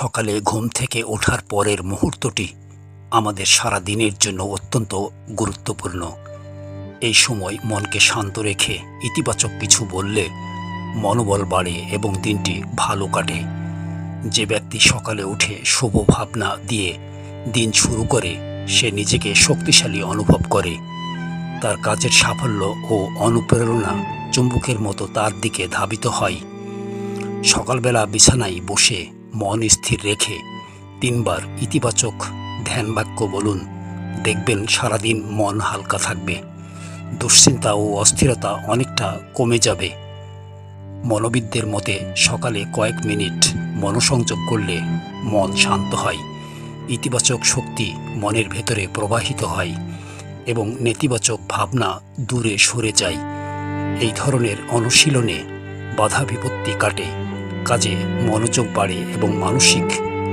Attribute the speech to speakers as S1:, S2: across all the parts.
S1: সকালে ঘুম থেকে ওঠার পরের মুহূর্তটি আমাদের সারা দিনের জন্য অত্যন্ত গুরুত্বপূর্ণ। এই সময় মনকে শান্ত রেখে ইতিবাচক কিছু বললে মনোবল বাড়ে এবং দিনটি ভালো কাটে। যে ব্যক্তি সকালে উঠে শুভ ভাবনা দিয়ে দিন শুরু করে, সে নিজেকে শক্তিশালী অনুভব করে। তার কাজের সাফল্য ও অনুপ্রেরণা চুম্বকের মতো তার দিকে ধাবিত হয়। সকালবেলা বিছানায় বসে মন স্থির রেখে তিনবার ইতিবাচক ধ্যান বাক্য বলুন। দেখবেন সারাদিন মন হালকা থাকবে। দুশ্চিন্তা ও অস্থিরতা অনেকটা কমে যাবে। মনোবিদদের মতে সকালে কয়েক মিনিট মনোসংযোগ করলে মন শান্ত হয়। ইতিবাচক শক্তি মনের ভেতরে প্রবাহিত হয় এবং নেতিবাচক ভাবনা দূরে সরে যায়। এই ধরনের অনুশীলনে বাধা বিপত্তি কাটে। কাজে মনোযোগ বাড়ে এবং মানসিক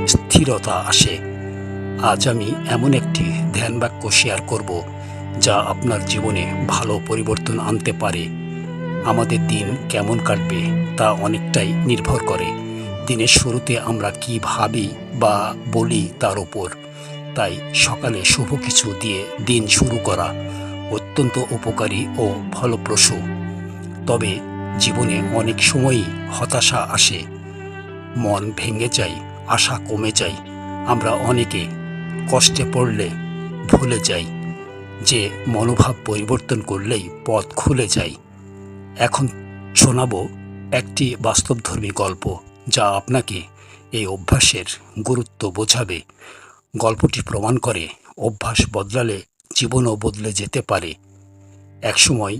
S1: স্থিরতা আসে। আজ আমি এমন একটি ধ্যান বাক্য শেয়ার করব, যা আপনার জীবনে ভালো পরিবর্তন আনতে পারে। আমাদের দিন কেমন কাটবে তা অনেকটাই নির্ভর করে। দিনের শুরুতে আমরা কি ভাবি বা বলি তার উপর। তাই সকালে শুভ কিছু দিয়ে দিন শুরু করা অত্যন্ত উপকারী ও ফলপ্রসূ। তবে জীবনে অনেক সময়ই হতাশা আসে। মন ভেঙে যায়, আশা কমে যায়। আমরা অনেকে কষ্টে পড়লে ভুলে যাই, যে মনোভাব পরিবর্তন করলেই পথ খুলে যায়। এখন শোনাব একটি বাস্তবধর্মী গল্প, যা আপনাকে এই অভ্যাসের গুরুত্ব বোঝাবে। গল্পটি প্রমাণ করে অভ্যাস বদলালে জীবনও বদলে যেতে পারে। একসময়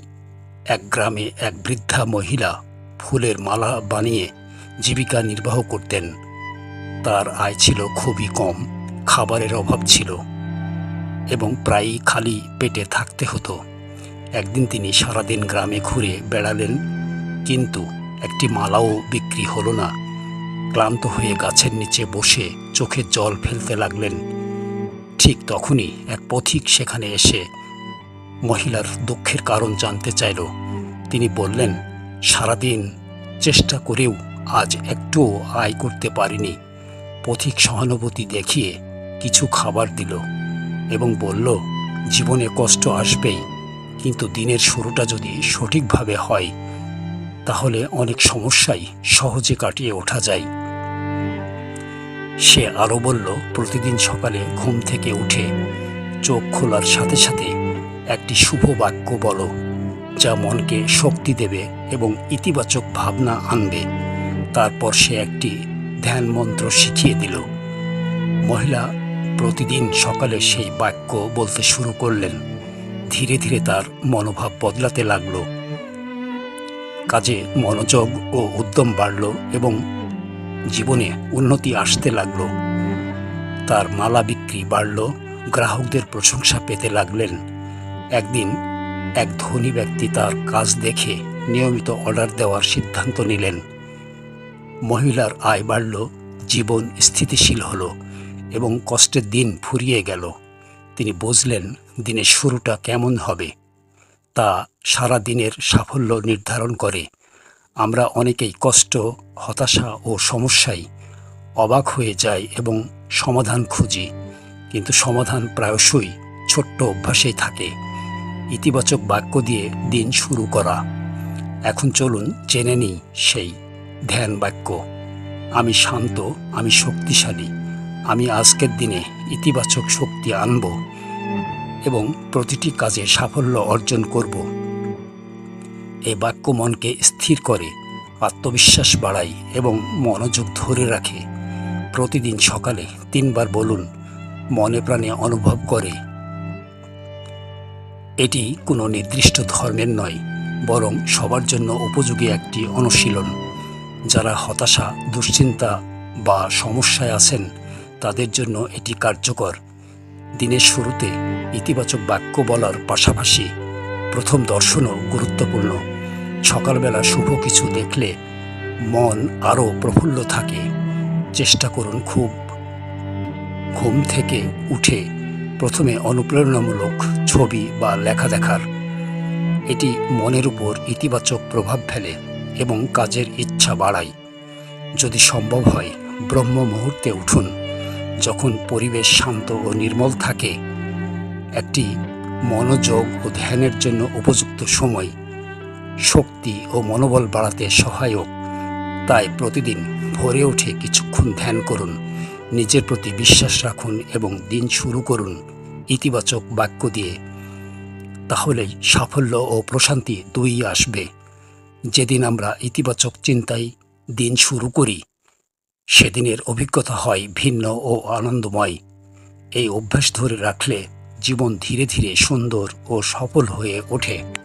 S1: এক গ্রামে এক বৃদ্ধা মহিলা ফুলের মালা বানিয়ে জীবিকা নির্বাহ করতেন। তার আয় ছিল খুবই কম, খাবারের অভাব ছিল এবং প্রায়ই খালি পেটে থাকতে হতো। একদিন তিনি সারাদিন গ্রামে ঘুরে বেড়ালেন, কিন্তু একটি মালাও বিক্রি হলো না। ক্লান্ত হয়ে গাছের নিচে বসে চোখে জল ফেলতে লাগলেন। ঠিক তখনই এক পথিক সেখানে এসে মহিলার দুঃখের কারণ জানতে চাইল। তিনি বললেন, সারাদিন চেষ্টা করেও আজ একটুও আয় করতে পারিনি। পথিক সহানুভূতি দেখিয়ে কিছু খাবার দিল এবং বলল, জীবনে কষ্ট আসবেই, কিন্তু দিনের শুরুটা যদি সঠিকভাবে হয়, তাহলে অনেক সমস্যাই সহজে কাটিয়ে ওঠা যায়। সে আরও বলল, প্রতিদিন সকালে ঘুম থেকে উঠে চোখ খোলার সাথে সাথে একটি শুভ বাক্য বলো, যা মনকে শক্তি দেবে এবং ইতিবাচক ভাবনা আনবে। তারপর সে একটি ধ্যান মন্ত্র শিখিয়ে দিল। মহিলা প্রতিদিন সকালে সেই বাক্য বলতে শুরু করলেন। ধীরে ধীরে তার মনোভাব বদলাতে লাগল। কাজে মনোযোগ ও উদ্যম বাড়ল এবং জীবনে উন্নতি আসতে লাগল। তার মালা বিক্রি বাড়ল, গ্রাহকদের প্রশংসা পেতে লাগলেন। একদিন এক ধনী ব্যক্তি তার কাজ দেখে নিয়মিত অর্ডার দেওয়ার সিদ্ধান্ত নিলেন। মহিলার আয় বাড়ল, জীবন স্থিতিশীল হলো এবং কষ্টের দিন ফুরিয়ে গেল। তিনি বুঝলেন দিনের শুরুটা কেমন হবে। তা সারা দিনের সাফল্য নির্ধারণ করে। আমরা অনেকেই কষ্ট, হতাশা ও সমস্যায় অবাক হয়ে যাই এবং সমাধান খুঁজি। কিন্তু সমাধান প্রায়শই ছোট্ট অভ্যাসেই থাকে। ইতিবাচক বাক্য দিয়ে দিন শুরু করা। এখন চলুন জেনে নিই সেই ধ্যান বাক্য। আমি শান্ত, আমি শক্তিশালী, আমি আজকের দিনে ইতিবাচক শক্তি আনব এবং প্রতিটি কাজে সাফল্য অর্জন করব। এই বাক্য মনকে স্থির করে, আত্মবিশ্বাস বাড়ায় এবং মনোযোগ ধরে রাখে। প্রতিদিন সকালে তিনবার বলুন, মনে প্রাণে অনুভব করে এটি কোনো নির্দিষ্ট ধর্মের নয়, বরং সবার জন্য উপযোগী একটি অনুশীলন। যারা হতাশা, দুশ্চিন্তা বা সমস্যায় আছেন, তাদের জন্য এটি কার্যকর। দিনের শুরুতে ইতিবাচক বাক্য বলার পাশাপাশি প্রথম দর্শনও গুরুত্বপূর্ণ। সকালবেলা শুভ কিছু দেখলে মন আরও প্রফুল্ল থাকে। চেষ্টা করুন খুব ঘুম থেকে উঠে প্রথমে অনুপ্রেরণামূলক ছবি বা লেখা দেখার। এটি মনের উপর ইতিবাচক প্রভাব ফেলে এবং কাজের ইচ্ছা বাড়ায়। যদি সম্ভব হয়, ব্রহ্ম মুহূর্তে উঠুন, যখন পরিবেশ শান্ত ও নির্মল থাকে। একটি মনোযোগ ও ধ্যানের জন্য উপযুক্ত সময়, শক্তি ও মনোবল বাড়াতে সহায়ক। তাই প্রতিদিন ভোরে উঠে কিছুক্ষণ ধ্যান করুন, নিজের প্রতি বিশ্বাস রাখুন এবং দিন শুরু করুন। ইতিবাচক বাক্য দিয়ে। তাহলেই সাফল্য ও প্রশান্তি দুই আসবে। যেদিন আমরা ইতিবাচক চিন্তায় দিন শুরু করি, সেদিনের অভিজ্ঞতা হয় ভিন্ন ও আনন্দময়। এই অভ্যাস ধরে রাখলে জীবন ধীরে ধীরে সুন্দর ও সফল হয়ে ওঠে।